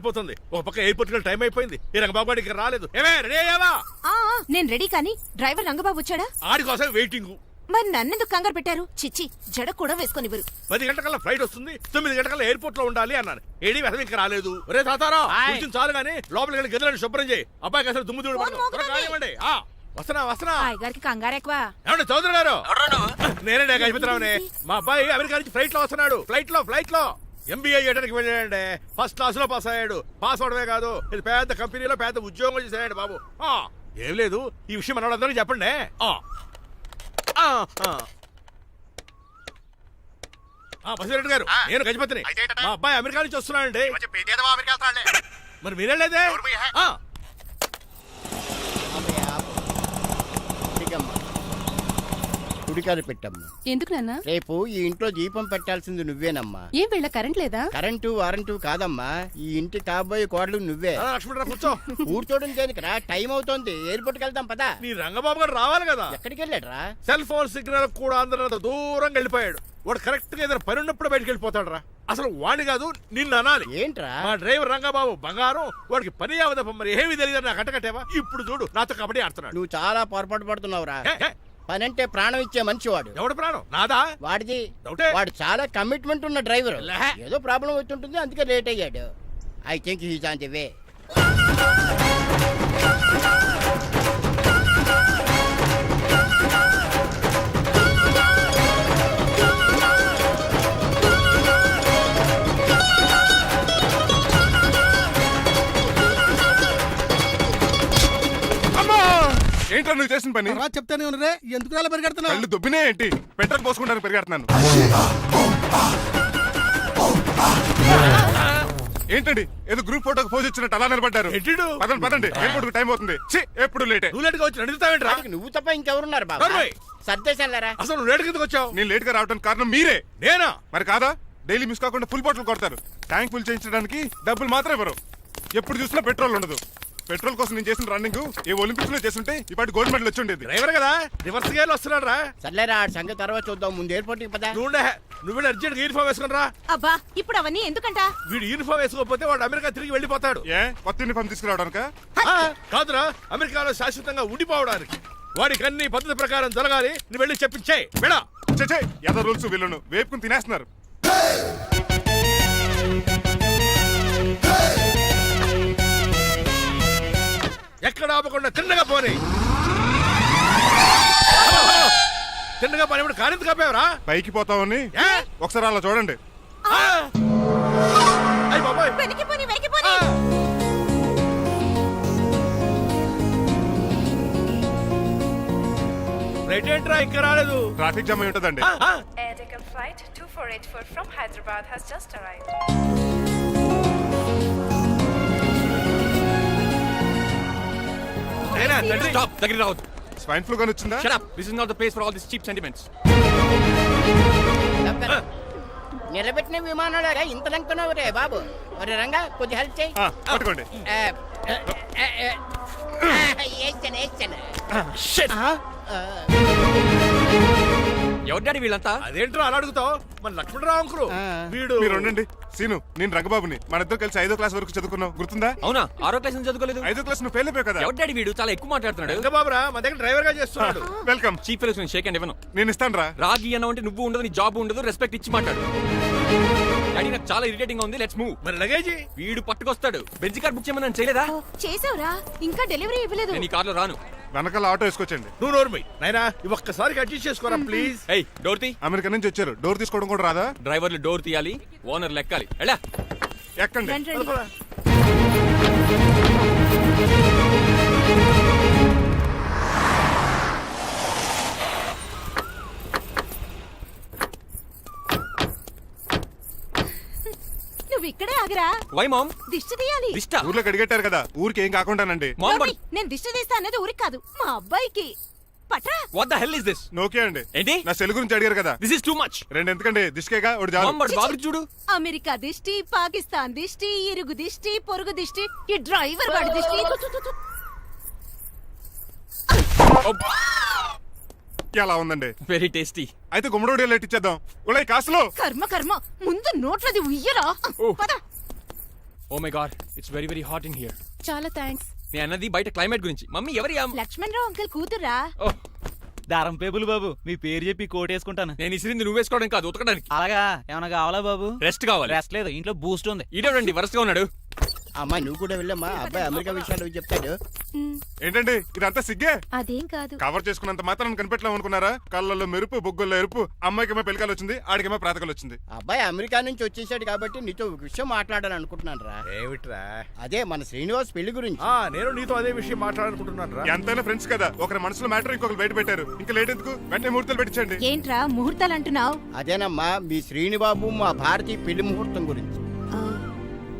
పెరిగిపోతుంది ఒక పక్క ఎయిర్పోర్ట్కి టైం అయిపోయింది. ఈ రంగబాబు గారికి ఇంకా రాలేదు. ఏమే రెడీ అయ్యావా? ఆ ఆ, నేను రెడీ కానీ డ్రైవర్ రంగబాబు వచ్చాడా? ఆడి కోసం వెయిటింగ్. మరి నన్నెందుకు కంగారు పెట్టారు? చిచ్చి జడ కూడా వేసుకొనివ్వరు పది గంటకల్లా ఫ్లైట్ వస్తుంది. తొమ్మిది గంటకల్లా ఎయిర్పోర్ట్లో ఉండాలి అన్నాను. ఏడి వెధం ఇంకా రాలేదు. రే తాతారా చాలు గానీ లోపలికి వెళ్ళి గదిలను శుభ్రం చేయి. అబ్బాయికి అసలు దుమ్ము దూడు పడదు. త్వరగా కానివ్వండి. ఆ వస్తున్నా వస్తున్నా. గారికి కంగారు ఎక్కువ. ఏమండి చౌదరి గారు? నేనే గజపతిరావునే మా అబ్బాయి అమెరికా నుంచి ఫ్లైట్లో వస్తున్నాడు. ఫ్లైట్లో ఫ్లైట్లో ఎంబీఏ చేయడానికి వెళ్ళాడండి ఫస్ట్ క్లాస్లో పాస్ అయ్యాడు పాస్ అవడమే కాదు ఇది పెద్ద కంపెనీలో పెద్ద ఉద్యోగం చేశాడు బాబు ఆ, ఏం లేదు ఈ విషయం మన వాళ్ళందరికీ చెప్పండి ఆ. ఆ, ఆ. ఆ, బసిరెడ్డి గారు నేను గజపతిని అయితే ఏంటట? మా అబ్బాయి అమెరికా నుంచి వెళ్తాడులే. మరి పోయా? ఆ, కుడికాలు పెట్టమ్మా. ఎందుకు నాన్న? రేపు ఈ ఇంట్లో దీపం పెట్టాల్సింది నువ్వేనమ్మా. ఏం వీళ్ళ కరెంట్ లేదా? కరెంటు వారంటు కాదమ్మా. ఈ ఇంటి కాబోయే కోడలు నువ్వే. ఆ, లక్ష్మణరావు కూర్చో. కూర్చోడం దేనికిరా టైం అవుతోంది. ఎయిర్పోర్ట్కి వెళ్దాం పదా. నీ రంగబాబు గారు రావాలి కదా. ఎక్కడికి వెళ్ళాడ్రా? సెల్ ఫోన్ సిగ్నల్ కూడా అందరూ అంత దూరంగా వెళ్ళిపోయాడు. వాడు కరెక్ట్గా ఏదైనా పని ఉన్నప్పుడు బయటకు వెళ్ళిపోతాడు రా అసలు వాణి కాదు నిన్ను అనాలి. ఏంట్రా? మా డ్రైవర్ రంగబాబు బంగారం వాడికి పని అవదప్ప మరి ఏమీ తెలియదు నాకు కట్టకట్టేవా ఇప్పుడు చూడు నాతో కబడ్డీ ఆడుతున్నాడు. నువ్వు చాలా పొరపాటు పడుతున్నావురా. పని అంటే ప్రాణం ఇచ్చే మనిషి వాడు ఎవడు ప్రాణం? నాదా? వాడిది? వాడు చాలా కమిట్మెంట్ ఉన్న డ్రైవర్. ఏదో ప్రాబ్లం అవుతుంటుంది అందుకే లేట్ అయ్యాడు. I think he's on the way ఏంట్రా నువ్వు చేసిన పని? తర్వాత చెప్తానే ఉన్నరే ఎందుకు అలా పరిగెడుతున్నావు? కళ్ళు దుబ్బినే ఏంటి? పెట్రోల్ పోసుకుంటానికి పెరిగెడుతున్నాను. ఏంటండి? ఏదో గ్రూప్ ఫోటోకి పోజ్ ఇచ్చినట్టు అలా నిలబడ్డారు. ఎట్టిడు? పదండి పదండి. ఎయిర్పోర్ట్ టైం అవుతుంది. ఛీ, ఎప్పుడు లేటే నువ్వు లేట్గా వచ్చి నడుస్తావేంట్రా నువ్వు తప్ప ఇంకెవరున్నారు బాబా. సర్దేశాలరా అసలు నువ్వు లేట్ కిందకు వచ్చావు? నేను లేట్గా రావడానికి కారణం మీరే. నేనా? మరి కాదా? డైలీ మిస్ కాకుండా ఫుల్ బాటిల్ కొడతారు. ట్యాంక్ ఫుల్ చేయించడానికి డబ్బులు మాత్రం ఇవ్వరు. ఎప్పుడు చూసినా పెట్రోల్ ఉండదు. పెట్రోల్ కోసం నేను చేసిన రన్నింగ్ ఏ ఒలింపిక్స్లో చేస్తుంటే ఇప్పటి గోల్డ్ మెడల్ వచ్చి ఉండేది. డ్రైవర్ కదా? రివర్స్ గేర్లు వస్తున్నాడు రా. సర్లేరా ఆ సంగతి తర్వాత చూద్దాం. ముందు ఎయిర్పోర్ట్కి పదా. నువ్వు నువ్వు అర్జెంట్ యూనిఫామ్ వేసుకుని రా. అబ్బా ఇప్పుడు అవన్నీ ఎందుకంట? వీడు యూనిఫామ్ వేసుకోకపోతే వాడు అమెరికా తిరిగి వెళ్ళిపోతాడు. ఏ? కొత్త యూనిఫామ్ తీసుకురావడానికా? కాదురా అమెరికాలో శాశ్వతంగా ఉండిపోవడానికి. వాడికి అన్ని పద్ధతి ప్రకారం జరగాలి. నువ్వు వెళ్ళి చెప్పించే వెళ్ళా. చే ఏదో రూల్స్ వీళ్ళను వేపుకుని తినేస్తున్నారు. ఎక్కడ ఆపకుండా తిన్నగా పోనీ. తిన్నగా పని ఇప్పుడు కారింత కప్పేవరా పైకి పోతామని ఏ? ఒకసారి అలా చూడండి. ఇంకా రాలేదు. ట్రాఫిక్ జామ్ అయి ఉంటుందండి. Air Deccan flight 2484 from Hyderabad has just arrived. Stop! దగ్గర రావద్దు స్వైన్ ఫ్లూ కానీ వచ్చిందా Shut up! This is not the place for all these cheap sentiments. నిలబెట్టిన విమానాలు ఇంత లంకున్నావు రే బాబు. ఒరే రంగా కొద్ది హెల్ప్ చేయి. ఆ, పట్టుకోండి. ఆ, ఎవరి డాడీ వీళ్ళంతా? అదేంట్రా అలా అడుగుతావు? మన లక్ష్మణరావు అంకులు. వీడు మీరు ఉండండి. సీను నేను రంగబాబుని మన ఇద్దరు కలిసి ఐదో క్లాస్ వరకు చదువుకున్నాం. గుర్తుందా? అవునా? ఆరో క్లాస్ చదువుకోలేదు? ఐదో క్లాస్ నువ్వు ఫెయిల్ అయిపోయావు కదా. ఎవరి డాడీ వీడు? చాలా ఎక్కువ మాట్లాడుతున్నాడు. ఇంకా బాబురా మన దగ్గర డ్రైవర్గా చేస్తున్నాడు. Welcome. Chief fellows shake hand ఇవ్వను. నేను ఇస్తాను రా రాగి అన్న అంటే నువ్వు ఉండదు నీ జాబ్ ఉండదు రెస్పెక్ట్ ఇచ్చి మాట్లాడు. డాడీ నాకు చాలా ఇరిటేటింగ్ ఉంది. లెట్స్ మూవ్ మరి లగేజీ? వీడు పట్టుకొస్తాడు. బెంజ్ కార్ బుక్ చేయమని చేయలేదా? చేసావురా? ఇంకా డెలివరీ ఇవ్వలేదు. నేను ఈ కార్లో రాను. వెనకాల ఆటో వేసుకొచ్చండి. నువ్వు నోర్మి నాయనా ఇవి ఒక్కసారి అడ్జస్ట్ చేసుకోరా ప్లీజ్ ఏయ్ డోర్ తీ. అమెరికా నుంచి వచ్చారు. డోర్ తీసుకోవడం కూడా రాదా? డ్రైవర్లు డోర్ తీయాలి ఓనర్ లెక్కాలి. ఎలా ఎక్కండి. రండి, రండి. ఇక్కడే ఆగరా? Why mom? దిష్టి తీయాలి. దిష్ట? ఊర్లోకి అడిగట్టారు కదా ఊరికి ఏం కాకుండానండి. మామ్ నేను దిష్టి తీస్తా అనేది ఊరికి కాదు మా అబ్బాయికి. పట్రా. What the hell is this నోకే అండి. ఏంటి? నా సెల్ గురించి అడిగారు కదా. దిస్ ఇస్ టూ మచ్ రెండు ఎందుకండి? దిష్కేగా ఒకటి చాలు. మామ్ బట్ బాబు చూడు. అమెరికా దిష్టి పాకిస్తాన్ దిష్టి ఇరుగు దిష్టి పొరుగు దిష్టి ఈ డ్రైవర్ వాడి దిష్టి. ఎలా ఉందండి? వెరీ టేస్టీ అయితే గుమ్మడి లైట్ ఇచ్చేద్దాం ఉలై కాసులో. కర్మ కర్మ. ముందు నోట్లది ఉయ్యరా. ఓ. పద. ఓ my God it's very very hot in here చాలా థ్యాంక్స్ నేను అన్నది బయట క్లైమేట్ గురించి. మమ్మీ ఎవరి లక్ష్మణ్ రావు అంకుల్ కూతురా దారం పేపులు బాబు మీ పేరు చెప్పి కోట్ వేసుకుంటాను. నేను ఇసిరింది నువ్వు వేసుకోవడం కాదు ఉతకడానికి. అలాగా ఏమైనా కావాలా బాబు? రెస్ట్ కావాలి. రెస్ట్ లేదు ఇంట్లో బూస్ట్ ఉంది. ఈడేవండి వరసగా ఉన్నాడు. అమ్మా నువ్వు కూడా వెళ్ళమ్మా. అబ్బాయి అమెరికా విషయాలు చెప్తాడు? ఏంటండి ఇదంతా సిగ్గే? అదేం కాదు. కవర్ చేసుకున్నంత మాత్రం కనిపెట్టలేము అనుకున్నారా? కళ్ళల్లో మెరుపు బొగ్గుల్లో ఎరుపు అమ్మాయికేమో పెళ్ళికాలు వచ్చింది ఆడికేమో ప్రాతకాలు వచ్చింది. అబ్బాయి అమెరికా నుంచి వచ్చేసాడు కాబట్టి నీతో ఒక విషయం మాట్లాడాలని అనుకుంటున్నాను రా. ఏమిట్రా? అదే మన శ్రీనివాస్ పెళ్ళి గురించి. ఆ నేను నీతో అదే విషయం మాట్లాడాలనుకుంటున్నాను రా. ఎంతైనా ఫ్రెండ్స్ కదా ఒకరి మనసులో మ్యాటర్ ఇంకొకరు బయట పెట్టారు. ఇంకా లేట్ ఎందుకు? వెంటనే ముహూర్తాలు పెట్టించండి. ఏంట్రా ముహూర్తాలు అంటున్నావు? అదేనమ్మా మీ శ్రీనిబాబు మా భారతీయ పెళ్ళి ముహూర్తం గురించి.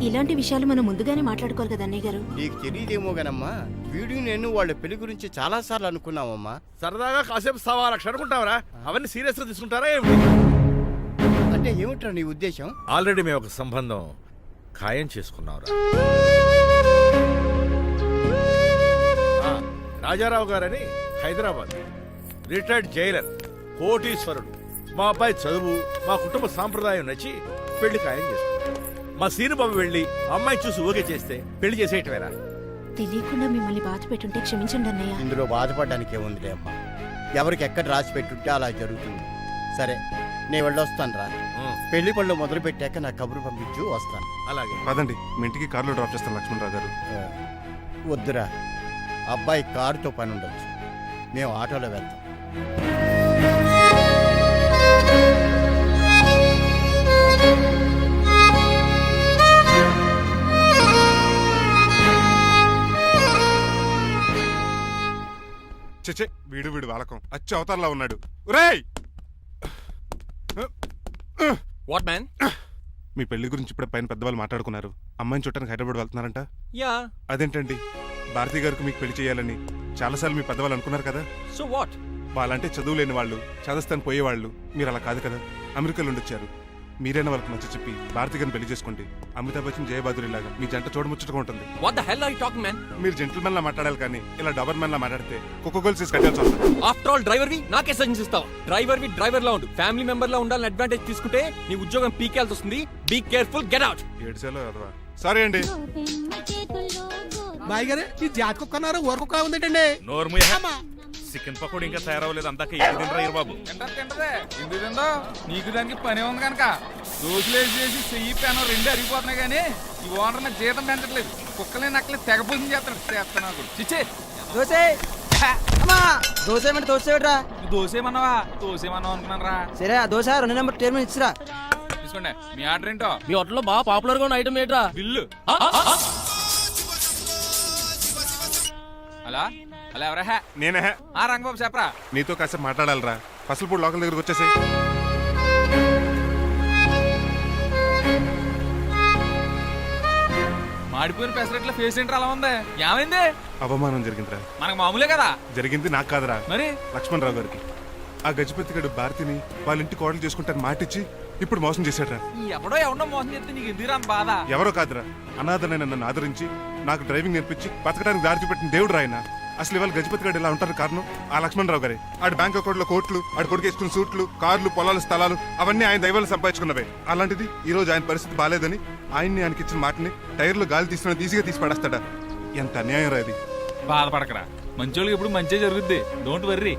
ఇలాంటి విషయాలు మనం ముందుగానే మాట్లాడుకోవాలి కదా అన్నయ్య గారు? నీకు తెలియదేమో గనమ్మా. వీడు నేను వాళ్ళ పెళ్ళి గురించి చాలా సార్లు అనుకున్నామమ్మా సరదాగా కాసేపు సవా లక్ష అనుకుంటావరా? అవన్నీ సీరియస్గా తీసుకుంటారా అంటే ఏమిట్రా నీ ఉద్దేశం? ఆల్రెడీ మేము ఒక సంబంధం ఖాయం చేసుకున్నావురా. ఆ, రాజారావు గారని హైదరాబాద్. రిటైర్డ్ జైలర్ కోటీశ్వరుడు. మా అబ్బాయి చదువు మా కుటుంబ సాంప్రదాయం నచ్చి పెళ్ళి ఖాయం చేసుకున్నాం. మా సీనుబాబు వెళ్ళి అమ్మాయి చూసి ఓకే చేస్తే పెళ్ళి చేసేయటమేరా? తెలియకుండా మిమ్మల్ని బాధ పెట్టుంటే క్షమించండి అన్నయ్య. ఇందులో బాధపడడానికి ఏముందిలే అమ్మా. ఎవరికి ఎక్కడ రాసి పెట్టుంటే అలా జరుగుతుంది. సరే నేను వెళ్ళొస్తాను రా పెళ్ళి పళ్ళు మొదలు పెట్టాక నా కబురు పంపించు వస్తాను. అలాగే. పదండి మీ ఇంటికి కార్లో డ్రాప్ చేస్తాను లక్ష్మణరావు గారు. వద్దురా. అబ్బాయి కారుతో పని ఉండొచ్చు. మేము ఆటోలో వెళ్తాం. చచ్చే వీడు వీడు వాలకం. అచ్చు అవతారంలో ఉన్నాడు. రేయ్ వాట్ మ్యాన్ మీ పెళ్ళి గురించి ఇప్పుడే పైన పెద్దవాళ్ళు మాట్లాడుకున్నారు. అమ్మాయిని చుట్టానికి హైదరాబాద్ వెళ్తున్నారంట? యా. అదేంటండి? భారతి గారికి మీకు పెళ్ళి చేయాలని చాలాసార్లు మీ పెద్దవాళ్ళు అనుకున్నారు కదా? సో వాట్ వాళ్ళంటే చదువు లేని వాళ్ళు చదస్తాను పోయేవాళ్ళు. మీరు అలా కాదు కదా? అమెరికాలో ఉండొచ్చారు. మీరైనా వాళ్ళకి నచ్చ చెప్పి భారతి గారిని పెళ్ళి చేసుకోండి. అమితాబ్ బచ్చన్ జయబాదురి లాగా మీ జంట చూడముచ్చటగా ఉంటుంది. What the hell are you talking man మీరు జెంటిల్మెన్ లా మాట్లాడాలి కానీ ఇలా డబర్ మ్యాన్ లా మాట్లాడితే కుక్క గోల్స్ తీసి కట్టాల్సి వస్తుంది. ఆఫ్టర్ ఆల్ డ్రైవర్ వి నాకే సజెషన్ ఇస్తావా. డ్రైవర్ వి డ్రైవర్ లా ఉండు. ఫ్యామిలీ మెంబర్ లా ఉండాలని అడ్వాంటేజ్ తీసుకుంటే నీ ఉద్యోగం పీకేల్సి వస్తుంది. బీ కేర్ఫుల్ గెట్ అవుట్ ఏడ్చేలో కదవా? సారీ అండి. బాయ్ గారు ఈ జాతి కుక్క అన్నారు ఊర కుక్క ఉందేటండి నోర్ము చికెన్ పకోడీ ఇంకా తయారవ్వలేదు. అందాక తినరా బాబు తింటది తింటదే. ఎందుకు తిందో నీకు దానికి పని ఉంది కనుక. రోజులేసి చేసి చెయ్యి పెనం రెండు అరిగిపోతున్నాయి కానీ ఈ ఓనర్ నాకు జీతం పెంచట్లేదు. కుక్కలే నక్కలే తెగ పూజన చేస్తాడు. చేస్తున్నాడు చిచ్చే. దోసే అమ్మా. దోశ ఏమంటే దోశ ఏమిట్రా? నువ్వు దోసేమన్నావా దోసేమన్నావు అనుకున్నాను రా సరే ఆ దోశ రెండు నెంబర్ టేబుల్ ఇచ్చిరా. తీసుకోండి. మీ ఆర్డర్ ఏంటో? మీ హోటల్లో బాగా పాపులర్గా ఉన్న ఐటమ్ ఏంట్రా బిల్లు. అలా? అలా ఎవరా? హే? నేనే. ఆ రంగబాబు చెప్పరా? నీతో కాసేపు మాట్లాడాలరా. పసలపూడి లోకల్ దగ్గరకు వచ్చేసి మాడిపోయిన పెసరట్ల ఫేస్ ఏంటర్ అలా ఉంది? ఏమైంది? అవమానం జరిగిందిరా. మనకు మామూలే కదా? జరిగింది నాకు కాదురా. మరి? లక్ష్మణ్ రావు గారికి. ఆ గజపతి గడు భారతిని వాళ్ళ ఇంటి కోడలు చేసుకుంటాను మాటిచ్చి ఇప్పుడు మోసం చేశాడ్రా. ఎవడో ఎవడో మోసం చేస్తే నీకు ఎందుకు రాని బాధ? ఎవరో కాదురా. అనాథనైన నన్ను ఆదరించి నాకు డ్రైవింగ్ నేర్పించి బతకడానికి దారి చూపెట్టిన దేవుడు రాయన. అసలు ఇవాళ గజపతి గారు ఇలా ఉంటారు కారణం? ఆ లక్ష్మణరావు గారే. ఆడు బ్యాంక్ అకౌంట్లో కోట్లు ఆడు కొడుకేసుకున్న సూట్లు కార్లు పొలాలు స్థలాలు అవన్నీ ఆయన దైవాలు సంపాదించుకున్నవే. అలాంటిది ఈ రోజు ఆయన పరిస్థితి బాగాలేదని ఆయన్ని ఆయనకి ఇచ్చిన మాటని టైర్లు గాలి తీసుకుని ఈజీగా తీసి పడేస్తాడా? ఎంత అన్యాయం రాది బాధపడకరా. మంచోళ్ళకి ఎప్పుడు మంచి జరుగుద్ది. Don't worry